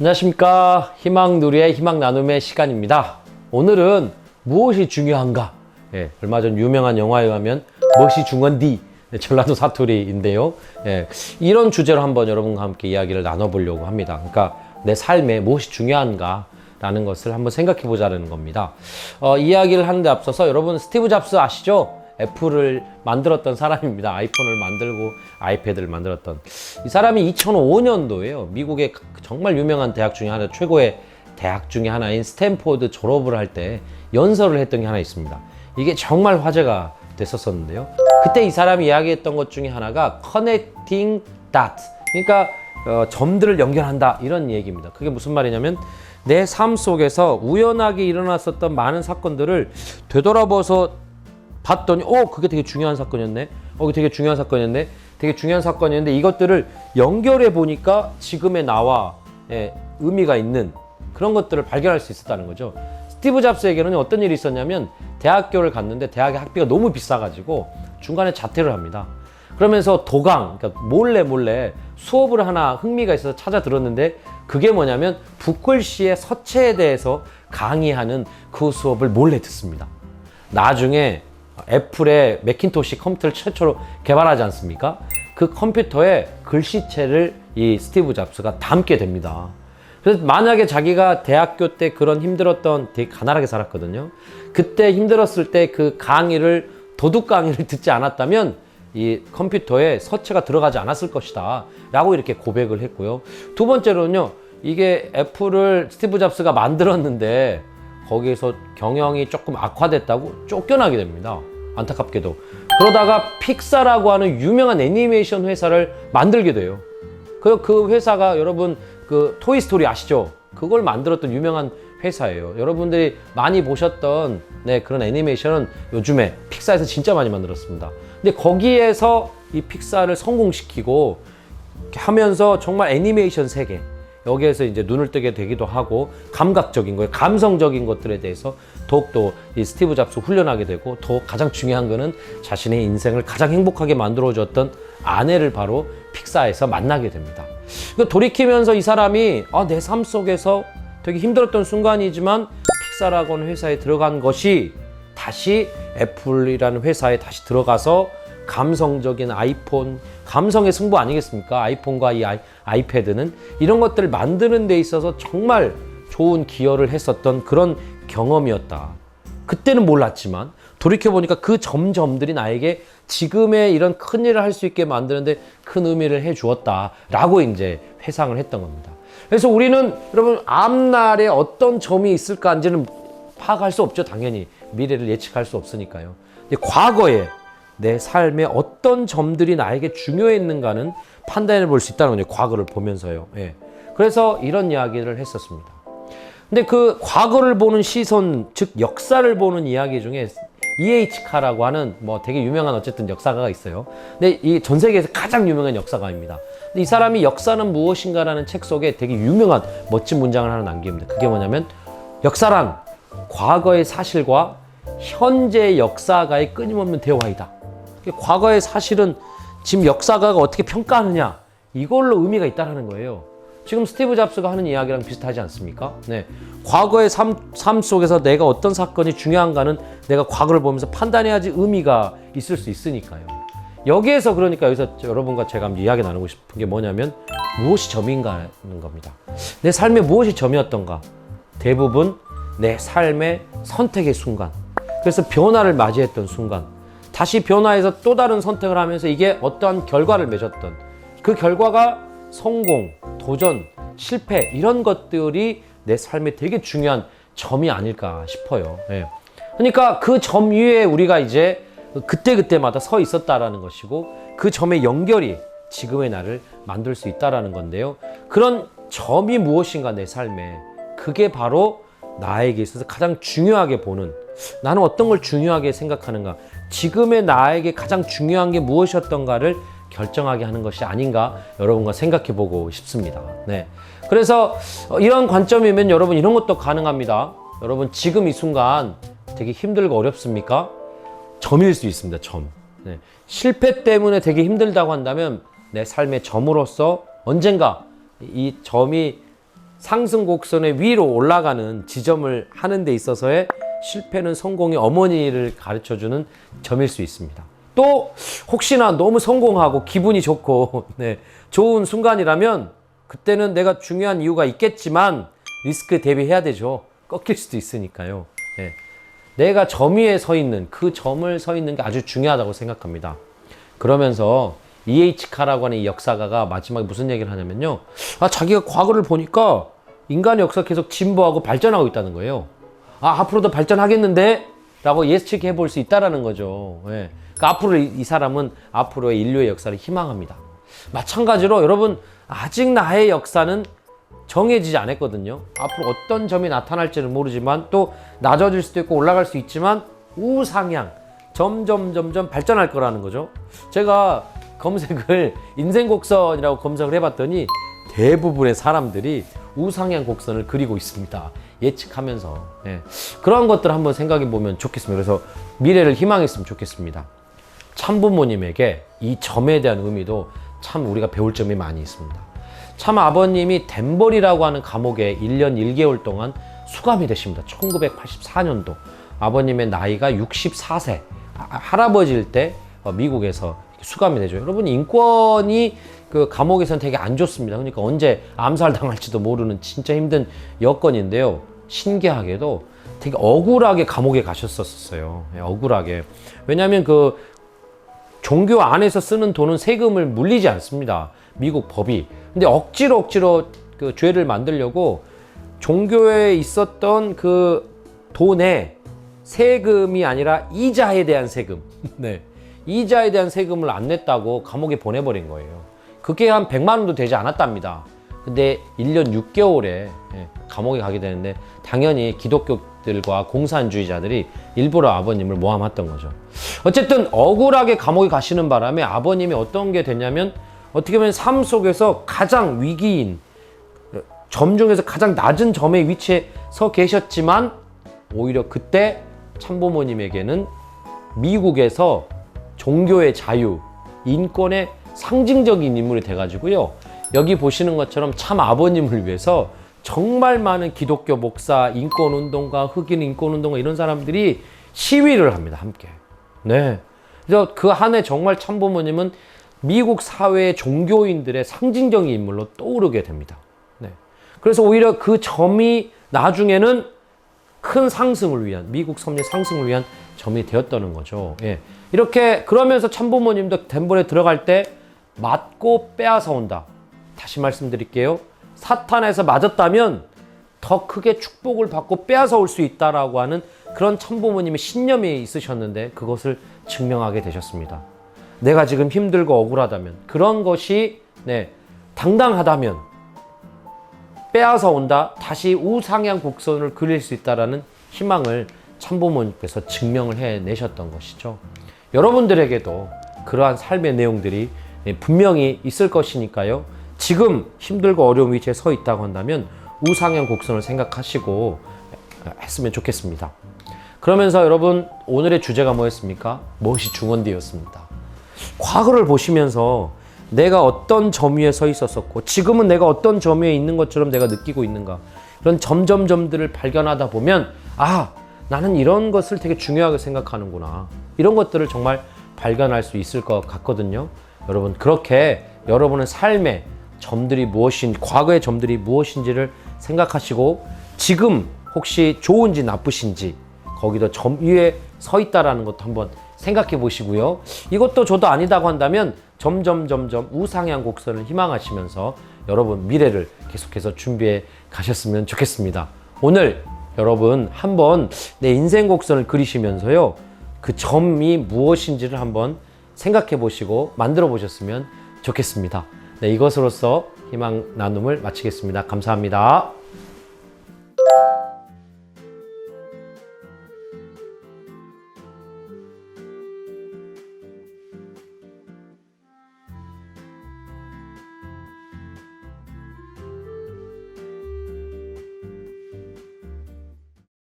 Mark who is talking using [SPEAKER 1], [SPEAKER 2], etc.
[SPEAKER 1] 안녕하십니까. 희망 누리의 희망 나눔의 시간입니다. 오늘은 무엇이 중요한가? 예, 얼마 전 유명한 영화에 의하면 무엇이 중요한디? 네, 전라도 사투리인데요. 예, 이런 주제로 한번 여러분과 함께 이야기를 나눠보려고 합니다. 그러니까 내 삶에 무엇이 중요한가? 라는 것을 한번 생각해 보자는 겁니다. 어, 이야기를 하는데 앞서서 여러분 스티브 잡스 아시죠? 애플을 만들었던 사람입니다. 아이폰을 만들고 아이패드를 만들었던 이 사람이 2005년도에요. 미국의 정말 유명한 대학 중에 하나, 최고의 대학 중에 하나인 스탠포드 졸업을 할 때 연설을 했던 게 하나 있습니다. 이게 정말 화제가 됐었었는데요. 그때 이 사람이 이야기했던 것 중에 하나가 connecting dots. 그러니까 어, 점들을 연결한다 이런 얘기입니다. 그게 무슨 말이냐면 내 삶 속에서 우연하게 일어났었던 많은 사건들을 되돌아봐서 봤더니 어 그게 되게 중요한 사건이었네. 어 그게 되게 중요한 사건이었네. 되게 중요한 사건이었는데 이것들을 연결해 보니까 지금의 나와 예, 의미가 있는 그런 것들을 발견할 수 있었다는 거죠. 스티브 잡스에게는 어떤 일이 있었냐면 대학교를 갔는데 대학의 학비가 너무 비싸가지고 중간에 자퇴를 합니다. 그러면서 도강, 그러니까 몰래 몰래 수업을 하나 흥미가 있어서 찾아 들었는데 그게 뭐냐면 부클시의 서체에 대해서 강의하는 그 수업을 몰래 듣습니다. 나중에 애플의 매킨토시 컴퓨터를 최초로 개발하지 않습니까? 그 컴퓨터에 글씨체를 이 스티브 잡스가 담게 됩니다. 그래서 만약에 자기가 대학교 때 그런 힘들었던 되게 가난하게 살았거든요. 그때 힘들었을 때 그 강의를 도둑 강의를 듣지 않았다면 이 컴퓨터에 서체가 들어가지 않았을 것이다. 라고 이렇게 고백을 했고요. 두 번째로는요. 이게 애플을 스티브 잡스가 만들었는데 거기에서 경영이 조금 악화됐다고 쫓겨나게 됩니다. 안타깝게도. 그러다가 픽사라고 하는 유명한 애니메이션 회사를 만들게 돼요. 그, 그 회사가 여러분 그 토이스토리 아시죠? 그걸 만들었던 유명한 회사예요. 여러분들이 많이 보셨던 네, 그런 애니메이션은 요즘에 픽사에서 진짜 많이 만들었습니다. 근데 거기에서 이 픽사를 성공시키고 하면서 정말 애니메이션 세계 여기에서 이제 눈을 뜨게 되기도 하고 감각적인 거예요. 감성적인 것들에 대해서 더욱더 이 스티브 잡스 훈련하게 되고 더 가장 중요한 거는 자신의 인생을 가장 행복하게 만들어줬던 아내를 바로 픽사에서 만나게 됩니다. 그 돌이키면서 이 사람이 아, 내 삶 속에서 되게 힘들었던 순간이지만 픽사라고 하는 회사에 들어간 것이 다시 애플이라는 회사에 다시 들어가서 감성적인 아이폰, 감성의 승부 아니겠습니까? 아이폰과 이 아이, 아이패드는 이런 것들을 만드는 데 있어서 정말 좋은 기여를 했었던 그런 경험이었다. 그때는 몰랐지만 돌이켜보니까 그 점점들이 나에게 지금의 이런 큰 일을 할 수 있게 만드는데 큰 의미를 해 주었다. 라고 이제 회상을 했던 겁니다. 그래서 우리는 여러분 앞날에 어떤 점이 있을까인지는 파악할 수 없죠. 당연히. 미래를 예측할 수 없으니까요. 근데 과거에 내 삶에 어떤 점들이 나에게 중요했는가는 판단해 볼 수 있다는 거죠. 과거를 보면서요. 예. 그래서 이런 이야기를 했었습니다. 근데 그 과거를 보는 시선, 즉 역사를 보는 이야기 중에 E.H. 카라고 하는 뭐 되게 유명한 어쨌든 역사가가 있어요. 근데 이 전 세계에서 가장 유명한 역사가입니다. 근데 이 사람이 역사는 무엇인가라는 책 속에 되게 유명한 멋진 문장을 하나 남깁니다. 그게 뭐냐면 역사란 과거의 사실과 현재 역사가의 끊임없는 대화이다. 과거의 사실은 지금 역사가가 어떻게 평가하느냐 이걸로 의미가 있다는 거예요. 지금 스티브 잡스가 하는 이야기랑 비슷하지 않습니까? 네. 과거의 삶, 삶 속에서 내가 어떤 사건이 중요한가는 내가 과거를 보면서 판단해야지 의미가 있을 수 있으니까요. 여기에서 그러니까 여기서 여러분과 제가 이야기 나누고 싶은 게 뭐냐면 무엇이 점인가는 겁니다. 내 삶에 무엇이 점이었던가? 대부분 내 삶의 선택의 순간. 그래서 변화를 맞이했던 순간. 다시 변화해서 또 다른 선택을 하면서 이게 어떠한 결과를 맺었던 그 결과가 성공, 도전, 실패 이런 것들이 내 삶에 되게 중요한 점이 아닐까 싶어요. 예. 그러니까 그 점 위에 우리가 이제 그때 그때마다 서 있었다라는 것이고 그 점의 연결이 지금의 나를 만들 수 있다라는 건데요. 그런 점이 무엇인가 내 삶에 그게 바로 나에게 있어서 가장 중요하게 보는 나는 어떤 걸 중요하게 생각하는가 지금의 나에게 가장 중요한 게 무엇이었던가를 결정하게 하는 것이 아닌가 여러분과 생각해 보고 싶습니다. 네. 그래서 이런 관점이면 여러분 이런 것도 가능합니다. 여러분 지금 이 순간 되게 힘들고 어렵습니까? 점일 수 있습니다. 점. 네. 실패 때문에 되게 힘들다고 한다면 내 삶의 점으로서 언젠가 이 점이 상승 곡선의 위로 올라가는 지점을 하는 데 있어서의 실패는 성공의 어머니를 가르쳐 주는 점일 수 있습니다. 또 혹시나 너무 성공하고 기분이 좋고 네, 좋은 순간이라면 그때는 내가 중요한 이유가 있겠지만 리스크 대비해야 되죠. 꺾일 수도 있으니까요. 네. 내가 점 위에 서 있는 그 점을 서 있는 게 아주 중요하다고 생각합니다. 그러면서 EH카라고 하는 이 역사가가 마지막에 무슨 얘기를 하냐면요. 아, 자기가 과거를 보니까 인간의 역사 계속 진보하고 발전하고 있다는 거예요. 아, 앞으로도 발전하겠는데? 라고 예측해 볼 수 있다라는 거죠. 예. 그러니까 앞으로 이, 이 사람은 앞으로의 인류의 역사를 희망합니다. 마찬가지로 여러분, 아직 나의 역사는 정해지지 않았거든요. 앞으로 어떤 점이 나타날지는 모르지만 또 낮아질 수도 있고 올라갈 수 있지만 우상향 점점 점점 발전할 거라는 거죠. 제가 검색을 인생 곡선이라고 검색을 해봤더니 대부분의 사람들이 우상향 곡선을 그리고 있습니다. 예측하면서 예. 그런 것들 한번 생각해 보면 좋겠습니다. 그래서 미래를 희망했으면 좋겠습니다. 참부모님에게 이 점에 대한 의미도 참 우리가 배울 점이 많이 있습니다. 참 아버님이 덴벌이라고 하는 감옥에 1년 1개월 동안 수감이 되십니다. 1984년도. 아버님의 나이가 64세. 아, 할아버지일 때 어, 미국에서 수감이 되죠. 여러분, 인권이 그 감옥에서는 되게 안 좋습니다. 그러니까 언제 암살 당할지도 모르는 진짜 힘든 여건인데요. 신기하게도 되게 억울하게 감옥에 가셨었어요. 예, 억울하게. 왜냐하면 그 종교 안에서 쓰는 돈은 세금을 물리지 않습니다. 미국 법이. 근데 억지로 억지로 그 죄를 만들려고 종교에 있었던 그 돈에 세금이 아니라 이자에 대한 세금. 네. 이자에 대한 세금을 안 냈다고 감옥에 보내버린 거예요. 그게 한 100만 원도 되지 않았답니다. 근데 1년 6개월에 예, 감옥에 가게 되는데 당연히 기독교들과 공산주의자들이 일부러 아버님을 모함했던 거죠. 어쨌든 억울하게 감옥에 가시는 바람에 아버님이 어떤 게 됐냐면 어떻게 보면 삶 속에서 가장 위기인 점 중에서 가장 낮은 점에 위치해 서 계셨지만 오히려 그때 참부모님에게는 미국에서 종교의 자유, 인권의 상징적인 인물이 돼가지고요. 여기 보시는 것처럼 참 아버님을 위해서 정말 많은 기독교 목사, 인권운동가, 흑인 인권운동가 이런 사람들이 시위를 합니다. 함께. 네. 그래서 그 한 해 정말 참부모님은 미국 사회의 종교인들의 상징적인 인물로 떠오르게 됩니다. 네. 그래서 오히려 그 점이 나중에는 큰 상승을 위한 미국 섭리 상승을 위한 점이 되었다는 거죠. 예. 이렇게 그러면서 참부모님도 덴벌에 들어갈 때 맞고 빼앗아 온다. 다시 말씀드릴게요. 사탄에서 맞았다면 더 크게 축복을 받고 빼앗아 올 수 있다라고 하는 그런 참부모님의 신념이 있으셨는데 그것을 증명하게 되셨습니다. 내가 지금 힘들고 억울하다면 그런 것이 네, 당당하다면 빼앗아 온다. 다시 우상향 곡선을 그릴 수 있다라는 희망을 참부모님께서 증명을 해내셨던 것이죠. 여러분들에게도 그러한 삶의 내용들이 분명히 있을 것이니까요. 지금 힘들고 어려운 위치에 서 있다고 한다면 우상향 곡선을 생각하시고 했으면 좋겠습니다. 그러면서 여러분 오늘의 주제가 뭐였습니까? 무엇이 중원디였습니다. 과거를 보시면서 내가 어떤 점 위에 서 있었었고 지금은 내가 어떤 점 위에 있는 것처럼 내가 느끼고 있는가 그런 점점점들을 발견하다 보면 아 나는 이런 것을 되게 중요하게 생각하는구나 이런 것들을 정말 발견할 수 있을 것 같거든요 여러분 그렇게 여러분의 삶의 점들이 무엇인 과거의 점들이 무엇인지를 생각하시고 지금 혹시 좋은지 나쁘신지 거기도 점 위에 서 있다라는 것도 한번 생각해 보시고요. 이것도 저도 아니다고 한다면 점점 점점 우상향 곡선을 희망하시면서 여러분 미래를 계속해서 준비해 가셨으면 좋겠습니다. 오늘 여러분 한번 내 인생 곡선을 그리시면서요. 그 점이 무엇인지를 한번 생각해 보시고 만들어 보셨으면 좋겠습니다. 네, 이것으로서 희망 나눔을 마치겠습니다. 감사합니다.